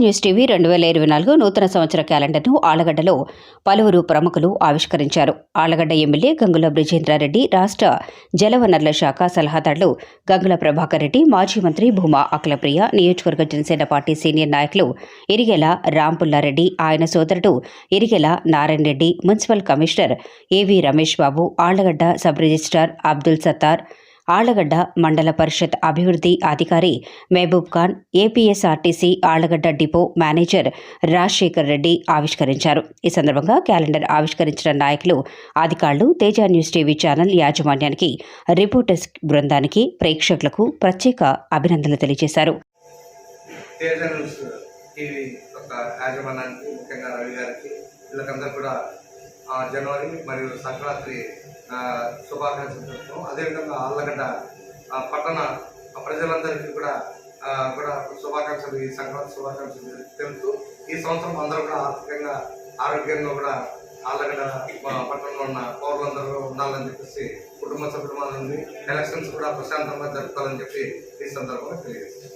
News TV రెండు వేల ఇరవై నాలుగు నూతన సంవత్సర క్యాలెండర్ను ఆలగడ్డలో పలువురు ప్రముఖులు ఆవిష్కరించారు. ఆలగడ్డ ఎమ్మెల్యే గంగుల బ్రిజేంద్రారెడ్డి రాష్ట్ర జలవనరుల శాఖ సలహాదారులు గంగుల ప్రభాకర్ రెడ్డి మాజీ మంత్రి భూమా అఖిలప్రియ నియోజకవర్గ జనసేన పార్టీ సీనియర్ నాయకులు ఇరిగెల రాంపుల్లారెడ్డి ఆయన సోదరుడు ఇరిగెల నారాయణ రెడ్డి మున్సిపల్ కమిషనర్ ఏవి రమేష్ బాబు ఆళ్ళగడ్డ సబ్ రిజిస్ట్రార్ అబ్దుల్ సత్తార్ ఆళ్ళగడ్డ మండల పరిషత్ అభివృద్ధి అధికారి Mahaboob Khan APSRTC Allagadda depot manager Rajasekhar Reddy ఆవిష్కరించారు. ఈ సందర్భంగా క్యాలెండర్ ఆవిష్కరించిన నాయకులు అధికారులు తేజ న్యూస్ టీవీ ఛానల్ యాజమాన్యానికి రిపోర్టర్స్ బృందానికి ప్రేక్షకులకు ప్రత్యేక అభినందనలు తెలియజేశారు. యాజమాన్యానికి ముఖ్యంగా రవి గారికి వీళ్ళకందరూ కూడా జనవరి మరియు సంక్రాంతి శుభాకాంక్షలు. తెలుపుతాం అదేవిధంగా ఆళ్ళగడ్డ ఆ, పట్టణ ప్రజలందరికీ కూడా కూడా శుభాకాంక్షలు ఈ సంక్రాంతి శుభాకాంక్షలు తెలుపుతూ ఈ సంవత్సరం అందరూ కూడా ఆర్థికంగా ఆరోగ్యంగా కూడా ఆళ్ళగడ్డ పట్టణంలో ఉన్న పౌరులందరూ ఉండాలని చెప్పేసి కుటుంబ సభ్యుల నుండి ఎలక్షన్స్ కూడా ప్రశాంతంగా జరుపుతారని చెప్పి ఈ సందర్భంగా తెలియజేస్తాం